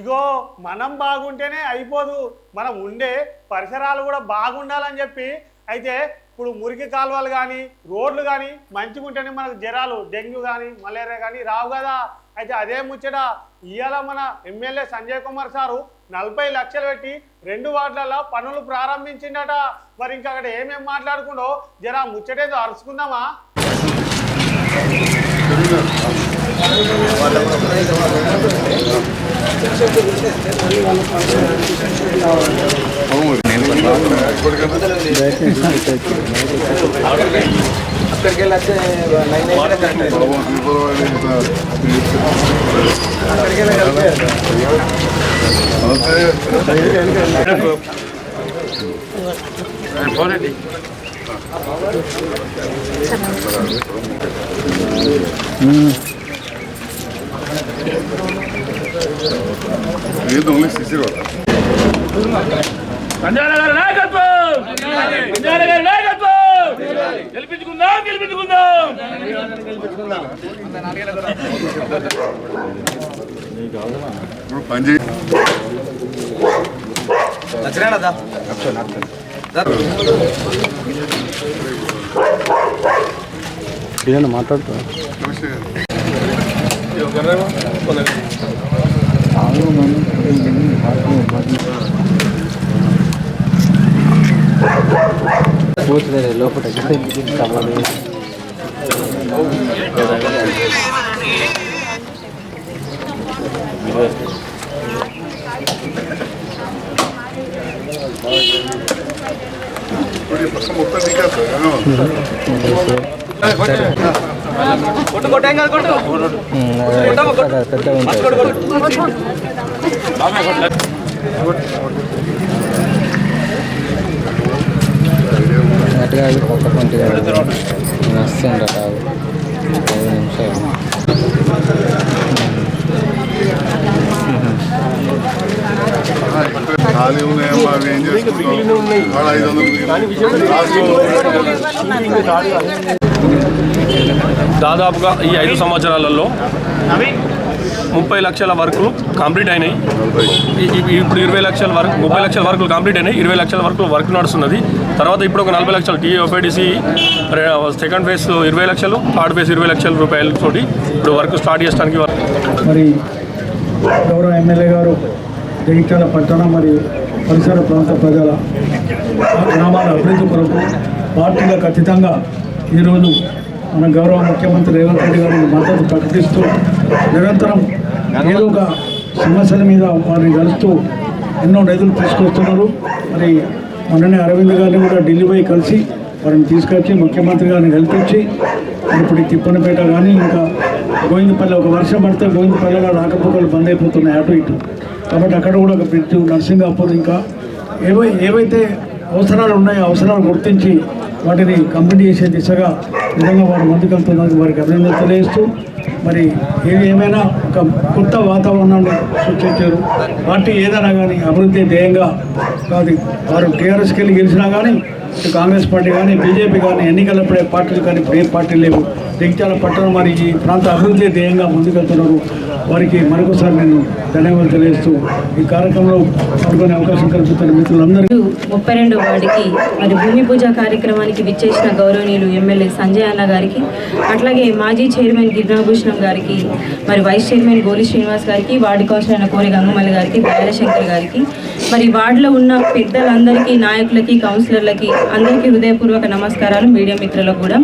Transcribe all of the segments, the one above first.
ఇగో మనం బాగుంటేనే అయిపోదు. మనం ఉండే పరిసరాలు కూడా బాగుండాలని చెప్పి అయితే ఇప్పుడు మురికి కాలువలు కానీ రోడ్లు కానీ మంచిగా ఉంటేనే మనకు జ్వరాలు డెంగ్యూ కానీ మలేరియా కానీ రావు కదా. అయితే అదే ముచ్చట ఇవాళ మన ఎమ్మెల్యే సంజయ్ కుమార్ సారు నలభై లక్షలు పెట్టి రెండు వార్డులలో పనులు ప్రారంభించిండట. మరి ఇంకా అక్కడ ఏమేమి మాట్లాడుకుండో జర ముచ్చటేదో అరుచుకుందామా? అక్కడికి వెళ్ళి వచ్చే లైన్ అక్కడికి వెళ్ళి ఏదో ఓన్లీ సిసి రోడ్ సంజయ్ గారి నాయకత్వం! సంజయ్ గారి నాయకత్వం! గెలిపించుకుందాం గెలిపించుకుందాం! ఇప్పుడు పని చేయి నమస్తే. ఇప్పుడు ఈ పక్క మొత్తం నీకే కాదు ఐదు నిమిషాలు ఖాళీ ఉన్నాయమ్మా అవి ఏం చేసుకుంటాం ఐదు వందలు దాదాపుగా ఈ ఐదు సంవత్సరాలలో ముప్పై లక్షల వరకు కంప్లీట్ అయినాయి. ఇప్పుడు ఇరవై లక్షల వరకు ముప్పై లక్షల వరకు కంప్లీట్ అయినాయి. ఇరవై లక్షల వరకు వర్క్ నడుస్తున్నది. తర్వాత ఇప్పుడు ఒక నలభై లక్షలు టీఓపీడీసీ సెకండ్ ఫేజ్ ఇరవై లక్షలు థర్డ్ ఫేజ్ ఇరవై లక్షల రూపాయలతోటి ఇప్పుడు వర్క్ స్టార్ట్ చేయడానికి వర్క్ మరి గౌరవ ఎమ్మెల్యే గారు జగిత్యాల పట్టణ మరియు పరిసర ప్రాంత ప్రజల గ్రామాల అభివృద్ధి కొరకు పార్టీలకు ఖచ్చితంగా ఈరోజు మన గౌరవ ముఖ్యమంత్రి రేవంత్ రెడ్డి గారికి మద్దతు ప్రకటిస్తూ నిరంతరం ఏదో ఒక సమస్యల మీద వారిని కలుస్తూ ఎన్నో నిధులు తీసుకొస్తున్నారు. మరి మొన్ననే అరవింద్ గారిని కూడా ఢిల్లీ పోయి కలిసి వారిని తీసుకొచ్చి ముఖ్యమంత్రి గారిని కల్పించి ఇప్పుడు తిప్పనపేట కానీ ఇంకా గోవిందపల్లి ఒక వర్షం పడితే గోవిందపల్లిలో రాకపోకలు బంద్ అయిపోతున్నాయి అటు ఇటు. కాబట్టి అక్కడ కూడా ఒక బ్రిడ్జ్ నర్సింగాపూర్ ఇంకా ఏవై ఏవైతే అవసరాలు ఉన్నాయో అవసరాలు గుర్తించి వాటిని కంప్లీట్ చేసే దిశగా నిజంగా వారు ముందుకెళ్తున్నందుకు వారికి అభినందన తెలియజేస్తూ మరి ఏది ఏమైనా ఒక కొత్త వాతావరణాన్ని సృష్టించారు. పార్టీ ఏదైనా కానీ అభివృద్ధి ధ్యేయంగా కాదు వారు టీఆర్ఎస్కి వెళ్ళి గెలిచినా కానీ కాంగ్రెస్ పార్టీ కానీ బీజేపీ కానీ ఎన్నికలప్పుడే పార్టీలు కానీ ఇప్పుడు ఏ పార్టీ లేవు. జగిత్యాల పట్టణం మరి ఈ ప్రాంత అభివృద్ధి ధ్యేయంగా ముందుకెళ్తున్నారు. వారికి మరొకసారి నేను ధన్యవాదాలు తెలియజేస్తూ ఈ కార్యక్రమంలో పాల్గొనే అవకాశం కల్పిస్తున్న మిత్రులందరికీ ముప్పై రెండు వార్డుకి మరి భూమి పూజ కార్యక్రమానికి విచ్చేసిన గౌరవనీయులు ఎమ్మెల్యే సంజయ్ అన్న గారికి అట్లాగే మాజీ చైర్మన్ గిరినాభూషణం గారికి మరి వైస్ చైర్మన్ గోలి శ్రీనివాస్ గారికి వార్డు కౌన్సిలర్ కోరి గంగమల్లి గారికి దయాలశంకర్ గారికి మరి వార్డులో ఉన్న పెద్దలందరికీ నాయకులకి కౌన్సిలర్లకి అందరికీ హృదయపూర్వక నమస్కారాలు. మీడియా మిత్రులకు కూడా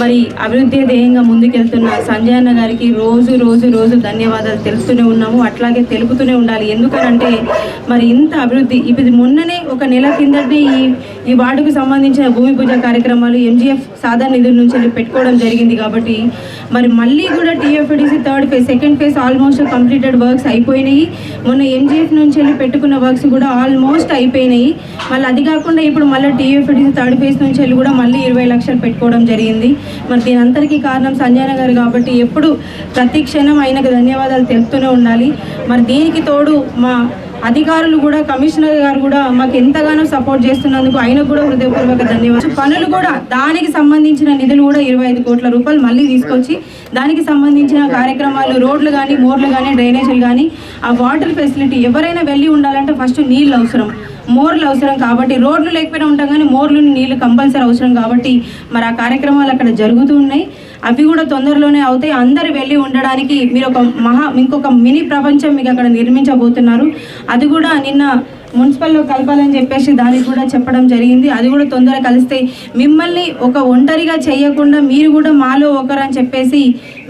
మరి అభివృద్ధి ధ్యేయంగా ముందుకెళ్తున్న సంజయ్ అన్న గారికి రోజు రోజు రోజు ధన్యవాదాలు తెలుపుతూనే ఉన్నాము అట్లాగే తెలుపుతూనే ఉండాలి. ఎందుకనంటే మరి ఇంత అభివృద్ధి ఇప్పుడు మొన్ననే ఒక నెల కిందటే ఈ ఈ వార్డుకు సంబంధించిన భూమి పూజ కార్యక్రమాలు ఎంజీఎఫ్ సాధారణ నిధుల నుంచి వెళ్ళి పెట్టుకోవడం జరిగింది కాబట్టి మరి మళ్ళీ కూడా TFDC third phase second phase almost completed works అయిపోయినాయి. మొన్న ఎంజీఎఫ్ నుంచి వెళ్ళి పెట్టుకున్న వర్క్స్ కూడా ఆల్మోస్ట్ అయిపోయినాయి. మళ్ళీ అది కాకుండా ఇప్పుడు మళ్ళీ టీఎఫ్డిసి థర్డ్ ఫేజ్ నుంచి వెళ్ళి కూడా మళ్ళీ ఇరవై లక్షలు పెట్టుకోవడం జరిగింది. మరి దీని అంతటికీ కారణం సంజయన గారు కాబట్టి ఎప్పుడు ప్రతి క్షణం ఆయనకు ధన్యవాదాలు తెలుపుతూనే ఉండాలి. మరి దీనికి తోడు మా అధికారులు కూడా కమిషనర్ గారు కూడా మాకు ఎంతగానో సపోర్ట్ చేస్తున్నందుకు ఆయన కూడా హృదయపూర్వక ధన్యవాదాలు. పనులు కూడా దానికి సంబంధించిన నిధులు కూడా ఇరవై ఐదు కోట్ల రూపాయలు మళ్ళీ తీసుకొచ్చి దానికి సంబంధించిన కార్యక్రమాలు రోడ్లు కానీ మోర్లు కానీ డ్రైనేజీలు కానీ ఆ వాటర్ ఫెసిలిటీ ఎవరైనా వెళ్ళి ఉండాలంటే ఫస్ట్ నీళ్ళు అవసరం. మోర్లు అవసరం కాబట్టి రోడ్లు లేకపోయినా ఉంటాం కానీ మోర్లు నీళ్ళు కంపల్సరీ అవసరం కాబట్టి మరి ఆ కార్యక్రమాలు అక్కడ జరుగుతూ ఉన్నాయి. అవి కూడా తొందరలోనే అవుతాయి. అందరు వెళ్ళి ఉండడానికి మీరు ఒక మహా ఇంకొక మినీ ప్రపంచం మీకు అక్కడ నిర్మించబోతున్నారు. అది కూడా నిన్న మున్సిపల్లో కలపాలని చెప్పేసి దానికి కూడా చెప్పడం జరిగింది. అది కూడా తొందరగా కలిస్తే మిమ్మల్ని ఒక ఒంటరిగా చేయకుండా మీరు కూడా మాలో ఒకరు అని చెప్పేసి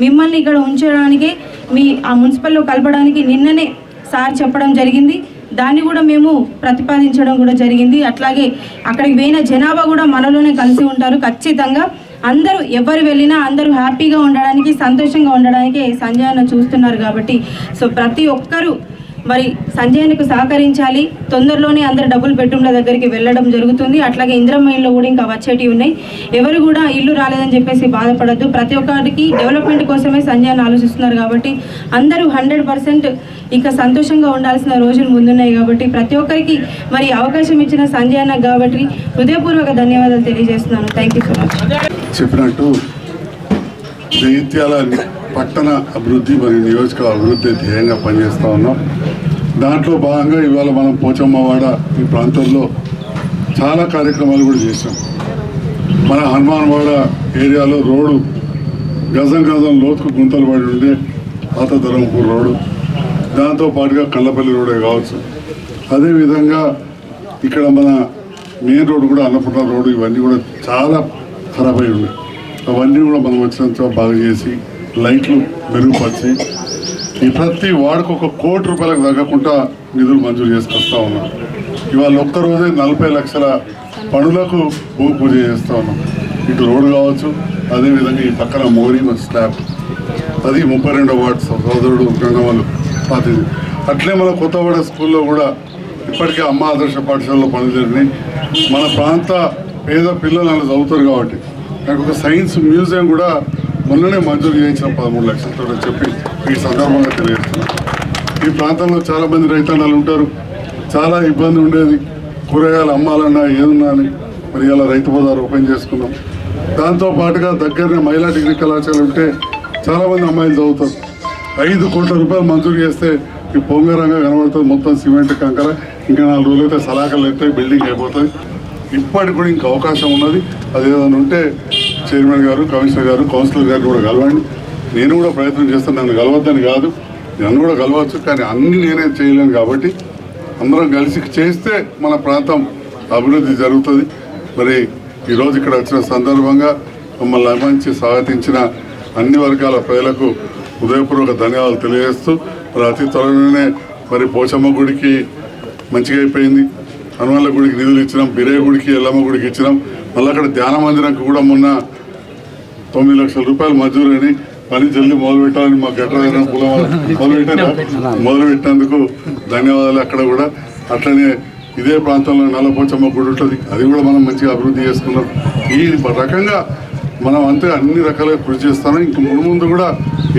మిమ్మల్ని ఇక్కడ ఉంచడానికి మీ ఆ మున్సిపల్లో కలపడానికి నిన్ననే సార్ చెప్పడం జరిగింది. దాన్ని కూడా మేము ప్రతిపాదించడం కూడా జరిగింది. అట్లాగే అక్కడికి పోయిన జనాభా కూడా మనలోనే కలిసి ఉంటారు. ఖచ్చితంగా అందరూ ఎవరు వెళ్ళినా అందరూ హ్యాపీగా ఉండడానికి సంతోషంగా ఉండడానికి సంజయ్ అన్న చూస్తున్నారు కాబట్టి. సో ప్రతి ఒక్కరూ మరి సంజయన్కు సహకరించాలి. తొందరలోనే అందరు డబుల్ బెడ్రూమ్ల దగ్గరికి వెళ్ళడం జరుగుతుంది. అట్లాగే ఇంద్రమైన్లో కూడా ఇంకా వచ్చేటివి ఉన్నాయి. ఎవరు కూడా ఇల్లు రాలేదని చెప్పేసి బాధపడద్దు. ప్రతి ఒక్కరికి డెవలప్మెంట్ కోసమే సంజయ్ ఆలోచిస్తున్నారు కాబట్టి అందరూ హండ్రెడ్ పర్సెంట్ ఇక సంతోషంగా ఉండాల్సిన రోజులు ముందున్నాయి కాబట్టి ప్రతి ఒక్కరికి మరి అవకాశం ఇచ్చిన సంజయ్ అన్న కాబట్టి హృదయపూర్వక ధన్యవాదాలు తెలియజేస్తున్నాను. థ్యాంక్ యూ సో మచ్ చెప్పినట్టు జగిత్యాల పట్టణ అభివృద్ధి మరియు నియోజక అభివృద్ధి ధ్యేయంగా పనిచేస్తూ ఉన్నాం. దాంట్లో భాగంగా ఇవాళ మనం పోచమ్మవాడ ఈ ప్రాంతంలో చాలా కార్యక్రమాలు కూడా చేసాం మన హనుమాన్వాడ ఏరియాలో రోడ్డు గజం గజం లోతుకు గుంతలు పడి ఉండే పాత ధరంపూర్ రోడ్డు దాంతో పాటుగా కళ్ళపల్లి రోడే కావచ్చు. అదేవిధంగా ఇక్కడ మన మెయిన్ రోడ్డు కూడా అన్నపూర్ణ రోడ్డు ఇవన్నీ కూడా చాలా ఖరాబ్ అయి ఉన్నాయి. అవన్నీ కూడా మనం వచ్చినంత బాగా చేసి లైట్లు మెరుగుపరిచి ఈ ప్రతి వార్డుకు ఒక కోటి రూపాయలకు తగ్గకుండా నిధులు మంజూరు చేసుకొస్తా ఉన్నాం. ఇవాళ ఒక్కరోజే నలభై లక్షల పనులకు భూమి పూజ చేస్తూ ఉన్నాం. ఇటు రోడ్డు కావచ్చు అదేవిధంగా ఈ పక్కన మోరీ స్లాబ్ అది ముప్పై రెండో వార్డు సోదరుడు గంగవల్లు పాతిది. అట్లే మన కొత్తవాడ స్కూల్లో కూడా ఇప్పటికే అమ్మ ఆదర్శ పాఠశాలలో పనులు జరిగినాయి. మన ప్రాంత పేద పిల్లలు అలా చదువుతారు కాబట్టి నాకు ఒక సైన్స్ మ్యూజియం కూడా మొన్ననే మంజూరు చేయించిన పదమూడు లక్షలతో చెప్పి ఈ సందర్భంగా తెలియజేస్తున్నాను ఈ ప్రాంతంలో చాలా మంది రైతన్నలు ఉంటారు. చాలా ఇబ్బంది ఉండేది. కూరగాయలు అమ్మాలన్నా ఏదన్నా అని. మరి ఇలా రైతు బజార్ ఓపెన్ చేసుకున్నాం. దాంతో పాటుగా దగ్గరనే మహిళా డిగ్రీ కళాశాల ఉంటే చాలామంది అమ్మాయిలు చదువుతారు. ఐదు కోట్ల రూపాయలు మంజూరు చేస్తే ఈ పొంగరంగా కనబడుతుంది. మొత్తం సిమెంట్ కంకర. ఇంకా నాలుగు రోజులు అయితే సలాకలు అయితే బిల్డింగ్ అయిపోతుంది. ఇప్పటికి కూడా ఇంకా అవకాశం ఉన్నది. అది ఏదైనా ఉంటే చైర్మన్ గారు కమిషనర్ గారు కౌన్సిలర్ గారు కూడా కలవండి. నేను కూడా ప్రయత్నం చేస్తాను నన్ను కలవద్దని కాదు. నన్ను కూడా కలవచ్చు కానీ అన్ని నేనే చేయలేను కాబట్టి అందరం కలిసి చేస్తే మన ప్రాంతం అభివృద్ధి జరుగుతుంది. మరి ఈరోజు ఇక్కడ వచ్చిన సందర్భంగా మమ్మల్ని మంచి స్వాగతించిన అన్ని వర్గాల ప్రజలకు హృదయపూర్వక ధన్యవాదాలు తెలియజేస్తూ మరి అతి త్వరలోనే మరి పోచమ్మ గుడికి మంచిగా అయిపోయింది. హనుమాన్ల గుడికి నిధులు ఇచ్చినాం బిరే గుడికి ఎల్లమ్మ గుడికి ఇచ్చినాం. మళ్ళీ అక్కడ ధ్యాన మందిరంకి కూడా మొన్న తొమ్మిది లక్షల రూపాయలు మంజూరని పని జల్ది మొదలు పెట్టాలని మా గట్రైన కులం మొదలు పెట్టారా మొదలు పెట్టినందుకు ధన్యవాదాలు అక్కడ కూడా. అట్లనే ఇదే ప్రాంతంలో నల్లపోచమ్మ గుడి ఉంటుంది. అది కూడా మనం మంచిగా అభివృద్ధి చేసుకున్నాం. ఈ రకంగా మనం అంతే అన్ని రకాలుగా కృషి చేస్తాను ఇంక ముందు ముందు కూడా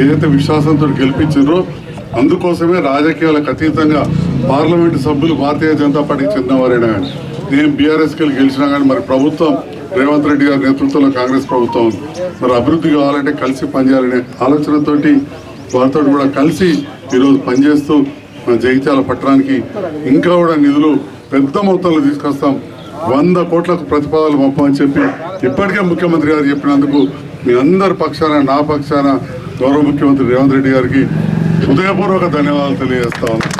ఏదైతే విశ్వాసంతో గెలిపించారో అందుకోసమే రాజకీయాలకు అతీతంగా పార్లమెంటు సభ్యులు భారతీయ జనతా పార్టీకి చెందినవారైనా కానీ నేను బీఆర్ఎస్కి వెళ్ళి గెలిచినా కానీ మరి ప్రభుత్వం రేవంత్ రెడ్డి గారి నేతృత్వంలో కాంగ్రెస్ ప్రభుత్వం మరి అభివృద్ధి కావాలంటే కలిసి పనిచేయాలనే ఆలోచనతోటి వారితో కూడా కలిసి ఈరోజు పనిచేస్తూ మన జగిత్యాల పట్టణానికి ఇంకా కూడా నిధులు పెద్ద మొత్తంలో తీసుకొస్తాం. వంద కోట్లకు ప్రతిపాదనలు పంపమని చెప్పి ఇప్పటికే ముఖ్యమంత్రి గారు చెప్పినందుకు మీ అందరి పక్షాన నా పక్షాన గౌరవ ముఖ్యమంత్రి రేవంత్ రెడ్డి గారికి హృదయపూర్వక ధన్యవాదాలు తెలియజేస్తా ఉన్నాను.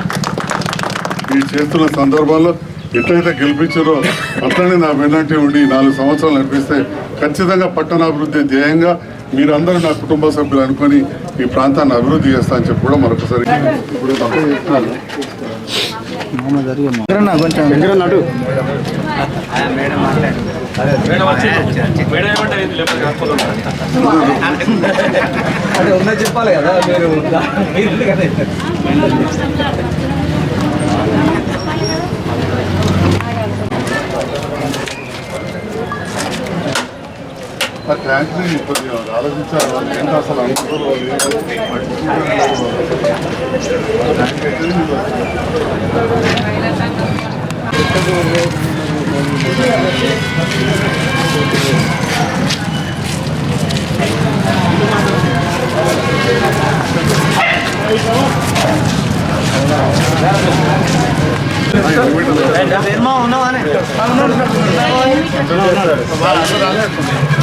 ఈ చేస్తున్న సందర్భాల్లో ఎట్లయితే గెలిపించారో అట్లనే నా వెన్నంటి ఉండి నాలుగు సంవత్సరాలు నడిపిస్తే ఖచ్చితంగా పట్టణాభివృద్ధి ధ్యేయంగా మీరందరూ నా కుటుంబ సభ్యులు అనుకొని ఈ ప్రాంతాన్ని అభివృద్ధి చేస్తా అని చెప్పి కూడా మరొకసారి ఇప్పుడు తప్ప చెప్తున్నాను. కొంచెం మేడం వచ్చి మేడం ఏమంటే ఏంది లేకపోతే కాకపోతే అంటే ఉన్నది చెప్పాలి కదా మీరు ఆ ట్యాంక్ని కొద్దిగా ఆలోచించారు వాళ్ళు ఏంటో అసలు అనుకోరు వాళ్ళు ఏమో పట్టించుకోరు.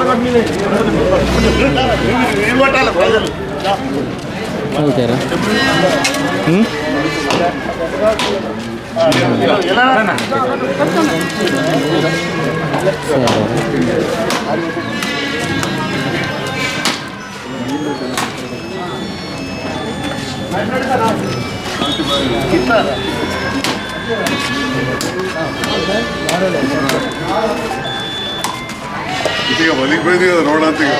ఇవన్నీ ఏం తేడా నేను ఇస్తాను అట్లా. ఓకే ఓకేరా ఉమ్? సరే ఇక వలిగిపోయింది కదా రోడ్ అంతా ఇక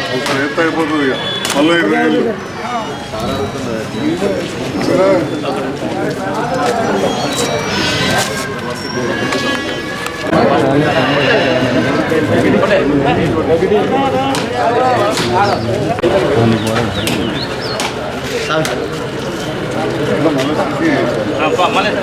ఒకసారి ఎత్త అయిపోతుంది ఇక మళ్ళీ ఇరవై ఏళ్ళు సరే